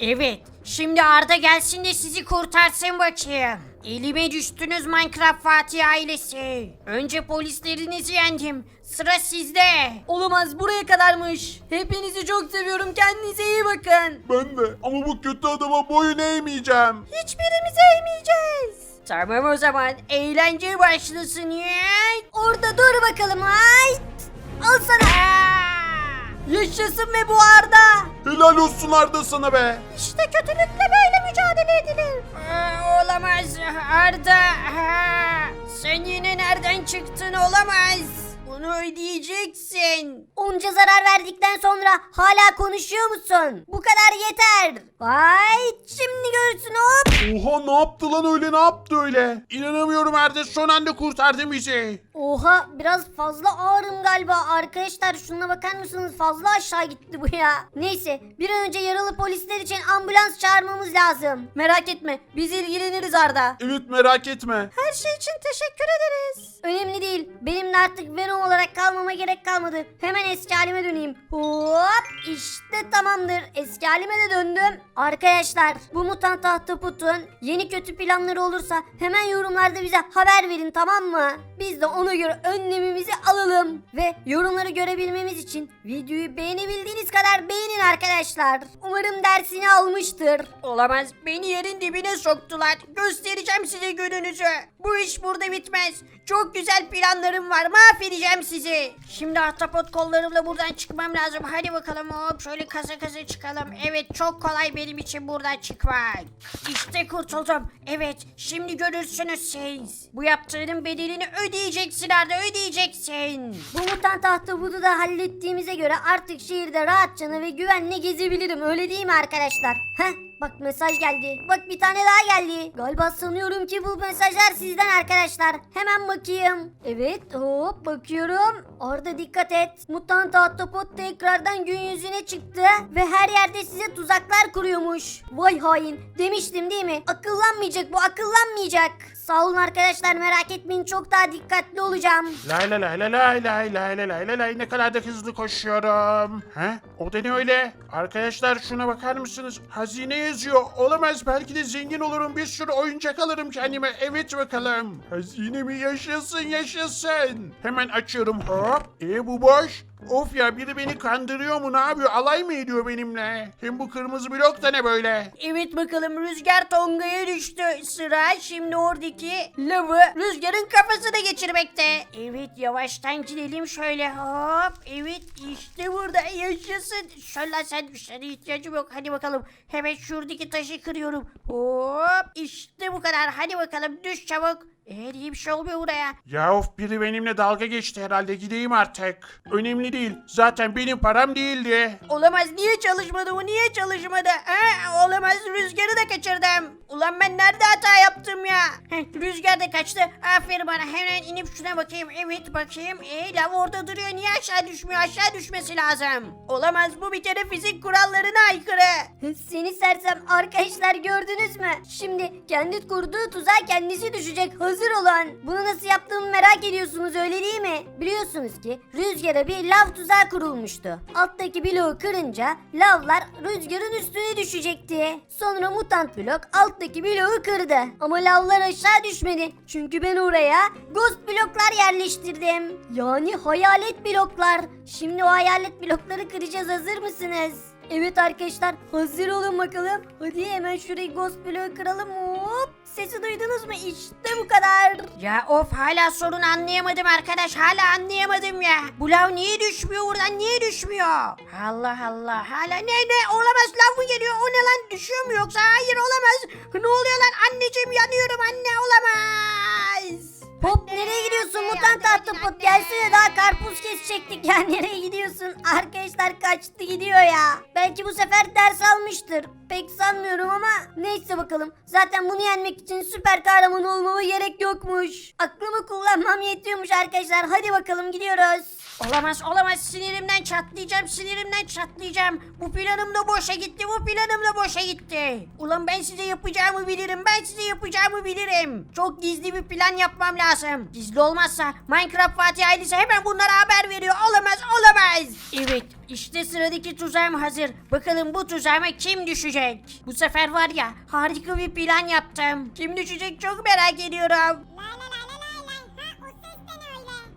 Evet, şimdi Arda gelsin de sizi kurtarsın bakayım. Elime düştünüz Minecraft Fatih ailesi. Önce polislerinizi yendim. Sıra sizde. Olamaz buraya kadarmış. Hepinizi çok seviyorum. Kendinize iyi bakın. Ben de ama bu kötü adama boyun eğmeyeceğim. Hiçbirimizi eğmeyeceğiz. Tamam o zaman eğlence başlasın ya. Orada dur bakalım. Ay. Al sana. Aa! Yaşasın ve bu Arda. Helal olsun Arda sana be. İşte kötülükle böyle mücadele edilir. Aa, olamaz Arda. Sen yine nereden çıktın olamaz. Bunu ödeyeceksin. Onca zarar verdikten sonra hala konuşuyor musun? Bu kadar yeter. Vay şimdi görürsün hop. Oha ne yaptı lan öyle ne yaptı öyle? İnanamıyorum Arda son anda kurtardın bizi. Oha biraz fazla ağırım galiba. Arkadaşlar şuna bakar mısınız? Fazla aşağı gitti bu ya. Neyse bir an önce yaralı polisler için ambulans çağırmamız lazım. Merak etme biz ilgileniriz Arda. Evet merak etme. Her şey için teşekkür ederiz. Önemli değil. Benim de artık Venom olarak kalmama gerek kalmadı. Hemen eski halime döneyim. Hop işte tamamdır. Eski halime de döndüm. Arkadaşlar bu mutant ahtapotun yeni kötü planları olursa hemen yorumlarda bize haber verin tamam mı? Biz de ona göre önlemimizi alalım. Ve yorumları görebilmemiz için videoyu beğenebildiğiniz kadar beğenin arkadaşlar. Umarım dersini almıştır. Olamaz. Beni yerin dibine soktular. Göstereceğim size gününüzü. Bu iş burada bitmez. Çok güzel planlarım var. Mahvedeceğim sizi. Şimdi ahtapot kollarımla buradan çıkmam lazım. Hadi bakalım hop şöyle kasa kasa çıkalım. Evet çok kolay benim için buradan çıkmak. İşte kurtuldum. Evet şimdi görürsünüz siz. Bu yaptığının bedelini Arda ödeyeceksin. Bu mutant ahtapotu da hallettiğimize göre artık şehirde rahatça ve güvenle gezebilirim öyle değil mi arkadaşlar? Heh bak mesaj geldi. Bak bir tane daha geldi. Galiba sanıyorum ki bu mesajlar sizden arkadaşlar. Hemen bakayım. Evet hop bakıyorum. Orada dikkat et. Mutant ahtapot tekrardan gün yüzüne çıktı ve her yerde size tuzaklar kuruyormuş. Vay hain. Demiştim değil mi? Akıllanmayacak bu akıllanmayacak. Sağ olun arkadaşlar merak etmeyin çok daha dikkatli olacağım. Lay lay lay lay lay lay lay lay lay lay lay ne kadar da hızlı koşuyorum. He? O da ne öyle? Arkadaşlar şuna bakar mısınız? Hazine yazıyor. Olamaz belki de zengin olurum bir sürü oyuncak alırım kendime. Evet bakalım. Hazine mi yaşasın yaşasın. Hemen açıyorum hop. E bu boş. Of ya biri beni kandırıyor mu ne yapıyor? Alay mı ediyor benimle? Hem bu kırmızı blok da ne böyle? Evet bakalım rüzgar Tonga'ya düştü. Sıra şimdi oradaki lavı rüzgarın kafasına geçirmekte. Evet yavaştan gidelim şöyle hop. Evet işte burada yaşasın. Şöyle sen sana ihtiyacım yok. Hadi bakalım hemen şuradaki taşı kırıyorum. Hop işte bu kadar. Hadi bakalım düş çabuk. Eğer iyi bir şey olmuyor buraya. Ya of biri benimle dalga geçti herhalde gideyim artık. Önemli değil. Zaten benim param değildi. Olamaz niye çalışmadı bu niye çalışmadı? Ha, olamaz rüzgarı da kaçırdım. Ulan ben nerede hata yaptım ya? Heh, rüzgar da kaçtı. Aferin bana hemen inip şuna bakayım. Evet bakayım. E lav orada duruyor niye aşağı düşmüyor? Aşağı düşmesi lazım. Olamaz bu bir kere fizik kurallarına aykırı. Seni sersem arkadaşlar gördünüz mü? Şimdi kendi kurduğu tuzağa kendisi düşecek hazır olan. Bunu nasıl yaptığımı merak ediyorsunuz öyle değil mi? Biliyorsunuz ki rüzgara bir lav tuzağı kurulmuştu. Alttaki bloğu kırınca lavlar rüzgarın üstüne düşecekti. Sonra mutant blok alttaki bloğu kırdı. Ama lavlar aşağı düşmedi. Çünkü ben oraya ghost bloklar yerleştirdim. Yani hayalet bloklar. Şimdi o hayalet blokları kıracağız hazır mısınız? Evet arkadaşlar hazır olun bakalım. Hadi hemen şurayı ghost bloğu kıralım. Hop. Sesi duydunuz mu? İşte bu kadar. Ya of hala sorunu anlayamadım arkadaş. Hala anlayamadım ya. Bu lav niye düşmüyor buradan niye düşmüyor? Allah Allah hala ne ne olamaz lav mı geliyor? O ne lan düşüyor mu yoksa? Hayır olamaz. Ne oluyor lan anneciğim yanıyorum anne olamaz. Hop nereye gidiyorsun mutant ahtapot gelsene daha karpuz kesecektik. Ya nereye gidiyorsun? Arkadaşlar kaçtı gidiyor ya. Belki bu sefer ders almıştır. Pek sanmıyorum ama neyse bakalım. Zaten bunu yenmek için süper kahraman olmama gerek yokmuş. Aklımı kullanmam yetiyormuş arkadaşlar. Hadi bakalım gidiyoruz. Olamaz olamaz. Sinirimden çatlayacağım sinirimden çatlayacağım. Bu planım da boşa gitti bu planım da boşa gitti. Ulan ben size yapacağımı bilirim ben size yapacağımı bilirim. Çok gizli bir plan yapmam lazım. Gizli olmazsa Minecraft Fatih ailesi hemen bunlara haber veriyor. Olamaz olamaz. Evet işte sıradaki tuzağım hazır. Bakalım bu tuzağıma kim düşecek? Bu sefer var ya harika bir plan yaptım. Kim düşecek çok merak ediyorum.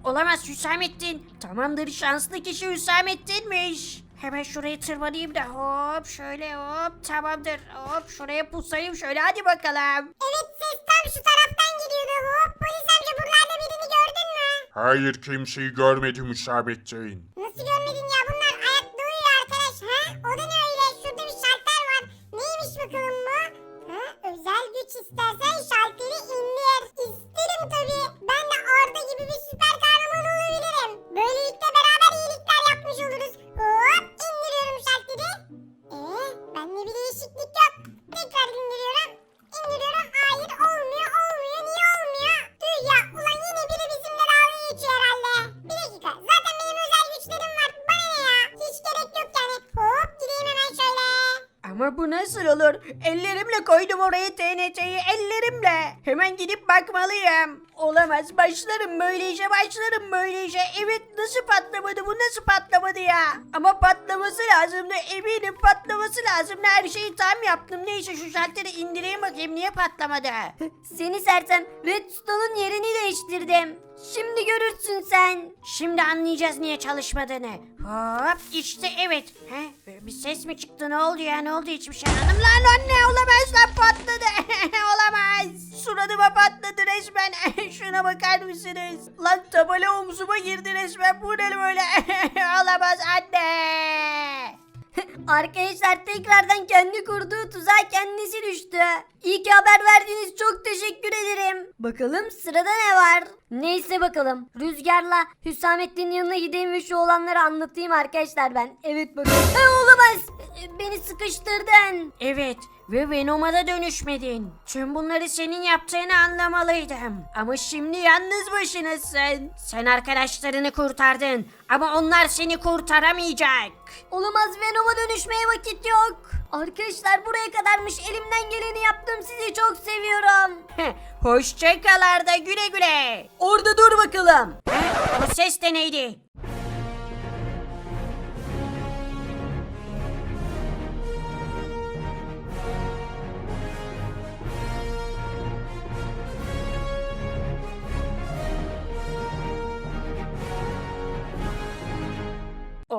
Olamaz Hüsamettin. Tamamdır şanslı kişi Hüsamettin'miş. Hemen şuraya tırmanayım da hop şöyle hop tamamdır. Hop şuraya pusayım şöyle hadi bakalım. Evet ses tam şu taraftan geliyordu. Hop polis amca mü? Hayır kimseyi görmedim Hüsamettin. Nasıl Ama bu nasıl olur? Ellerimle koydum oraya TNT'yi ellerimle. Hemen gidip bakmalıyım. Olamaz başlarım böyle işe başlarım böyle işe. Evet nasıl patlamadı bu nasıl patlamadı ya? Ama patlaması lazımdı eminim patlaması lazımdı. Her şeyi tam yaptım. Neyse şu şalteri indireyim bakayım niye patlamadı? Seni sersem Redstone'un yerini değiştirdim. Şimdi görürsün sen. Şimdi anlayacağız niye çalışmadığını. Hop işte evet. He, bir ses mi çıktı ne oldu ya ne oldu hiçbir şey anlamadım. Lan anne olamaz lan patladı. olamaz. Suratıma patladı resmen. Şuna bakar mısınız? Lan tabela omzuma girdi resmen. Bu ne böyle? olamaz anne. Arkadaşlar tekrardan kendi kurduğu tuzağa kendisi düştü. İyi ki haber verdiğiniz çok teşekkür ederim. Bakalım sırada ne var? Neyse bakalım. Rüzgarla Hüsamettin'in yanına gideyim ve şu olanları anlatayım arkadaşlar ben. Evet bakalım. Olamaz. Beni sıkıştırdın. Evet ve Venom'a da dönüşmedin. Tüm bunları senin yaptığını anlamalıydım. Ama şimdi yalnız başınasın. Sen arkadaşlarını kurtardın ama onlar seni kurtaramayacak. Olamaz Venom'a dönüşmeye vakit yok. Arkadaşlar buraya kadarmış elimden geleni yaptım sizi çok seviyorum. Hoşça kal Arda güle güle. Orada dur bakalım. O ses de neydi?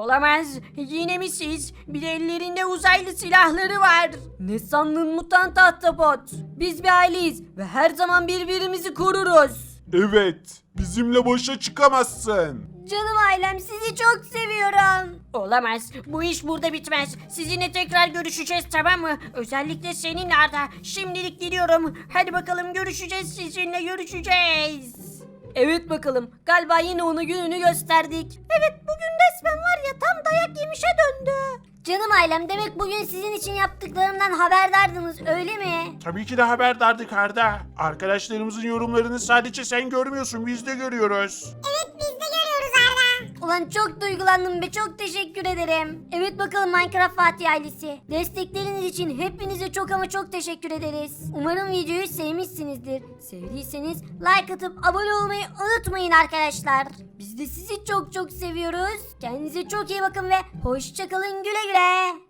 Olamaz. Yine mi siz? Bir de ellerinde uzaylı silahları var. Ne sandın mutant ahtapot? Biz bir aileyiz ve her zaman birbirimizi koruruz. Evet bizimle başa çıkamazsın. Canım ailem sizi çok seviyorum. Olamaz. Bu iş burada bitmez. Sizinle tekrar görüşeceğiz tamam mı? Özellikle seninle Arda. Şimdilik gidiyorum. Hadi bakalım görüşeceğiz sizinle görüşeceğiz. Evet bakalım galiba yine ona gününü gösterdik. Evet bugün resmen var ya tam dayak yemişe döndü. Canım ailem demek bugün sizin için yaptıklarımdan haberdardınız öyle mi? Tabii ki de haberdardık Arda. Arkadaşlarımızın yorumlarını sadece sen görmüyorsun biz de görüyoruz. Evet biz. Ulan çok duygulandım be çok teşekkür ederim. Evet bakalım Minecraft Fatih ailesi. Destekleriniz için hepinize çok ama çok teşekkür ederiz. Umarım videoyu sevmişsinizdir. Sevdiyseniz like atıp abone olmayı unutmayın arkadaşlar. Biz de sizi çok çok seviyoruz. Kendinize çok iyi bakın ve hoşçakalın güle güle.